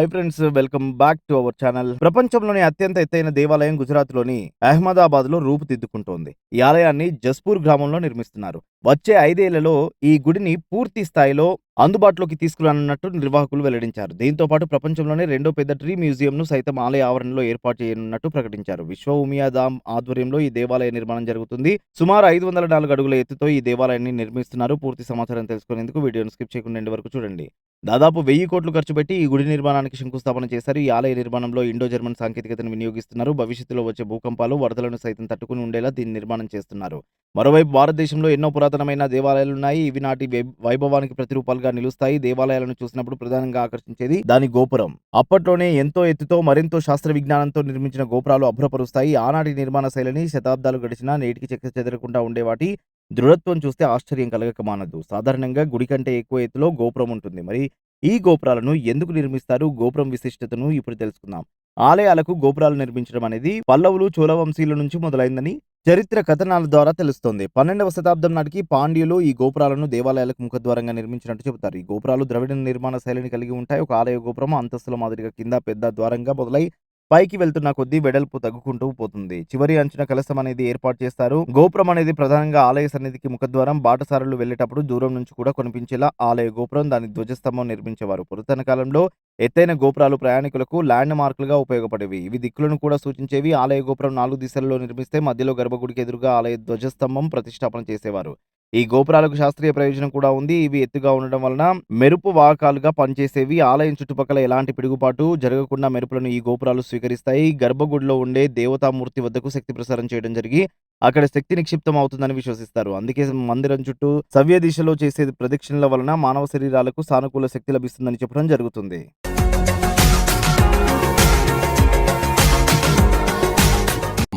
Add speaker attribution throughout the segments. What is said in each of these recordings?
Speaker 1: Hi friends welcome back to our channel ప్రపంచంలోని అత్యంత ఎత్తైన దేవాలయం గుజరాత్లోని అహ్మదాబాద్లో రూపుదిద్దుకుంటోంది. ఈ ఆలయాన్ని జస్పూర్ గ్రామంలో నిర్మిస్తున్నారు. వచ్చే ఐదేళ్ళలో ఈ గుడిని పూర్తి స్థాయిలో అందుబాటులోకి తీసుకురానున్నట్టు నిర్వాహకులు వెల్లడించారు. దీంతో పాటు ప్రపంచంలోనే రెండో పెద్ద ట్రీ మ్యూజియం ను సైతం ఆలయ ఆవరణలో ఏర్పాటు చేయనున్నట్టు ప్రకటించారు. విశ్వ ఉమియా ధామ్ ఆధ్వర్యంలో ఈ దేవాలయ నిర్మాణం జరుగుతుంది. సుమారు ఐదు వందల నాలుగు అడుగుల ఎత్తుతో ఈ దేవాలయాన్ని నిర్మిస్తున్నారు. పూర్తి సమాచారం తెలుసుకునేందుకు వీడియోను స్కిప్ చేయకుండా వరకు చూడండి. దాదాపు వెయ్యి కోట్లు ఖర్చు పెట్టి ఈ గుడి నిర్మాణానికి శంకుస్థాపన చేశారు. ఈ ఆలయ నిర్మాణంలో ఇండో జర్మన్ సాంకేతికతను వినియోగిస్తున్నారు. భవిష్యత్తులో వచ్చే భూకంపాలు వరదలను సైతం తట్టుకుని ఉండేలా దీన్ని నిర్మాణం చేస్తున్నారు. మరోవైపు భారతదేశంలో ఎన్నో పురాతనమైన దేవాలయాలు ఉన్నాయి. ఇవి నాటి వైభవానికి ప్రతిరూపాలుగా నిలుస్తాయి. దేవాలయాలను చూసినప్పుడు ప్రధానంగా ఆకర్షించేది దాని గోపురం. అప్పట్లోనే ఎంతో ఎత్తుతో మరెంతో శాస్త్ర విజ్ఞానంతో నిర్మించిన గోపురాలు అభ్రపరుస్తాయి. ఆనాటి నిర్మాణ శైలిని శతాబ్దాలు గడిచినా నేటికి చెక్క చెదరకుండా ఉండే వాటి దృఢత్వం చూస్తే ఆశ్చర్యం కలగక మానదు సాధారణంగా గుడి కంటే ఎక్కువ ఎత్తులో గోపురం ఉంటుంది. మరి ఈ గోపురాలను ఎందుకు నిర్మిస్తారు? గోపురం విశిష్టతను ఇప్పుడు తెలుసుకుందాం. ఆలయాలకు గోపురాలు నిర్మించడం అనేది పల్లవులు చోళవంశీయుల నుంచి మొదలైందని చరిత్ర కథనాల ద్వారా తెలుస్తోంది. పన్నెండవ శతాబ్దం నాటికి పాండ్యులు ఈ గోపురాలను దేవాలయాలకు ముఖద్వారంగా నిర్మించినట్టు చెబుతారు. ఈ గోపురాలు ద్రవిడ నిర్మాణ శైలిని కలిగి ఉంటాయి. ఒక ఆలయ గోపురం అంతస్తుల మాదిరిగా కింద పెద్ద ద్వారంగా మొదలై పైకి వెళ్తున్న కొద్దీ వెడల్పు తగ్గుకుంటూ పోతుంది. చివరి అంచున కలశం అనేది ఏర్పాటు చేస్తారు. గోపురం అనేది ప్రధానంగా ఆలయ సన్నిధికి ముఖద్వారం బాటసారులు వెళ్ళేటప్పుడు దూరం నుంచి కూడా కనిపించేలా ఆలయ గోపురం దాని ధ్వజస్తంభం నిర్మించేవారు. పురాతన కాలంలో ఎత్తైన గోపురాలు ప్రయాణికులకు ల్యాండ్ మార్కులుగా ఉపయోగపడేవి. ఇవి దిక్కులను కూడా సూచించేవి. ఆలయ గోపురం నాలుగు దిశలలో నిర్మిస్తే మధ్యలో గర్భగుడికి ఎదురుగా ఆలయ ధ్వజస్తంభం ప్రతిష్టాపన చేసేవారు. ఈ గోపురాలకు శాస్త్రీయ ప్రయోజనం కూడా ఉంది. ఇవి ఎత్తుగా ఉండడం వలన మెరుపు వాహకాలుగా పనిచేసేవి. ఆలయం చుట్టుపక్కల ఎలాంటి పిడుగుపాటు జరగకుండా మెరుపులను ఈ గోపురాలు స్వీకరిస్తాయి. గర్భగుడిలో ఉండే దేవతామూర్తి వద్దకు శక్తి ప్రసారం చేయడం జరిగి అక్కడ శక్తి నిక్షిప్తం అవుతుందని విశ్వసిస్తారు. అందుకే మందిరం చుట్టూ సవ్య దిశలో చేసే ప్రదక్షిణల వలన మానవ శరీరాలకు సానుకూల శక్తి లభిస్తుందని చెప్పడం జరుగుతుంది.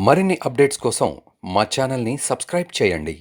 Speaker 2: మరిన్ని అప్డేట్స్ కోసం మా ఛానల్ని సబ్స్క్రైబ్ చేయండి.